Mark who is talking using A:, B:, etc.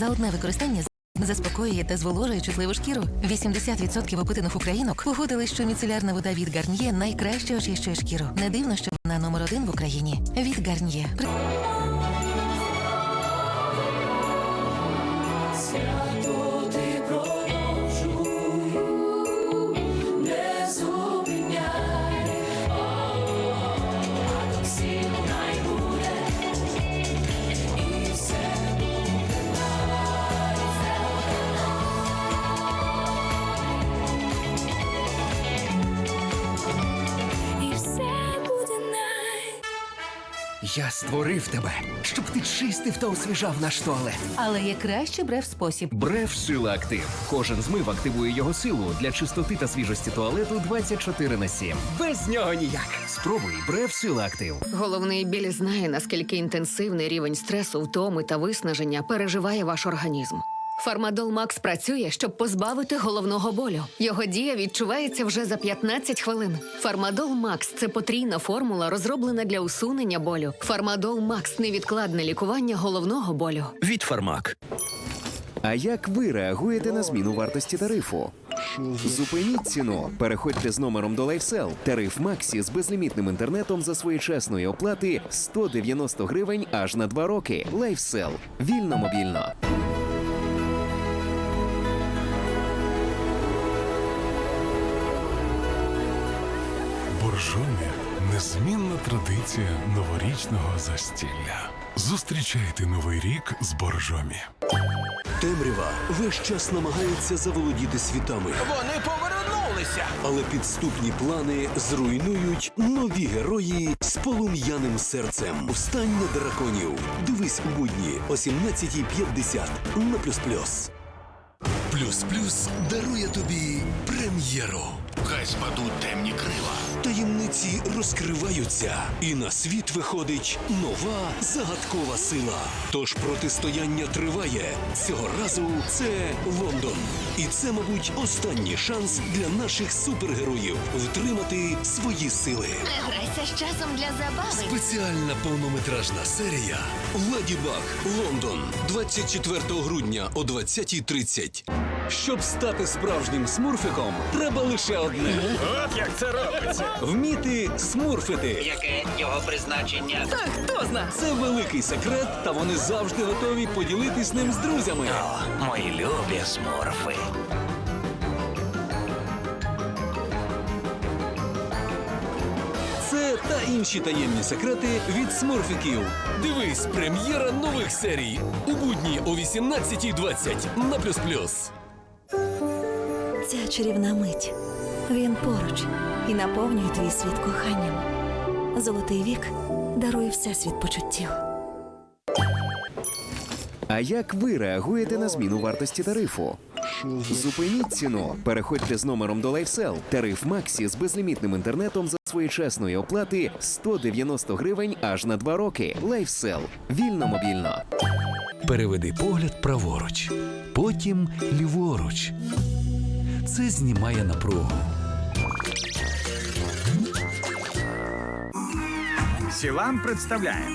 A: За одне використання заспокоює та зволожує чутливу шкіру. 80% опитаних українок погодили, що міцелярна вода від Гарньє найкраще очищує шкіру. Не дивно, що вона номер один в Україні. Від Гарньє.
B: Я створив тебе, щоб ти чистив та освіжав наш туалет.
A: Але є краще брев спосіб.
B: Бреф Сила Актив. Кожен змив активує його силу для чистоти та свіжості туалету 24 на 7. Без нього ніяк. Спробуй Бреф Сила Актив.
C: Головний біль знає, наскільки інтенсивний рівень стресу, втоми та виснаження переживає ваш організм. Фармадол Макс працює, щоб позбавити головного болю. Його дія відчувається вже за 15 хвилин. Фармадол Макс це потрійна формула, розроблена для усунення болю. Фармадол Макс невідкладне лікування головного болю.
D: від Фармак.
E: А як ви реагуєте на зміну вартості тарифу? Зупиніть ціну. Переходьте з номером до LifeSell. Тариф Максі з безлімітним інтернетом за своєчасної оплати 190 гривень аж на 2 роки. LifeSell. Вільно мобільно.
F: Боржомі незмінна традиція новорічного застілля. Зустрічайте новий рік з Боржомі.
G: Темрява весь час намагається заволодіти світами,
D: Вони повернулися.
G: але підступні плани зруйнують нові герої з полум'яним серцем. Встання драконів. Дивись у будні о 17.50 на плюс плюс. Плюс плюс дарує тобі прем'єру.
F: Хай спадуть темні крила.
G: Таємниці розкриваються, і на світ виходить нова загадкова сила. Тож протистояння триває. Цього разу це Лондон. І це, мабуть, останній шанс для наших супергероїв втримати свої сили.
H: Грайся з часом для забави.
G: Спеціальна повнометражна серія Ладі Баг Лондон 24 грудня о 20.30. Щоб стати справжнім смурфиком, треба лише одне.
D: От як це робиться.
G: Вміти смурфити.
D: Яке його призначення?
G: Це великий секрет, та вони завжди готові поділитись ним з друзями.
D: О, мої любі смурфи.
G: Це та інші таємні секрети від смурфиків. Дивись, прем'єра нових серій у будні о 18.20 на плюс плюс.
H: Ця чарівна мить. Він поруч і наповнює твій світ коханням. Золотий вік дарує всесвіт почуттів.
E: А як ви реагуєте на зміну вартості тарифу? Зупиніть ціну. Переходьте з номером до LifeSell. Тариф Максі з безлімітним інтернетом за своєчасної оплати 190 гривень аж на 2 роки. LifeSell. Вільно мобільно.
F: Переведи погляд праворуч, потім ліворуч. Це знімає напругу.
I: Сілам представляє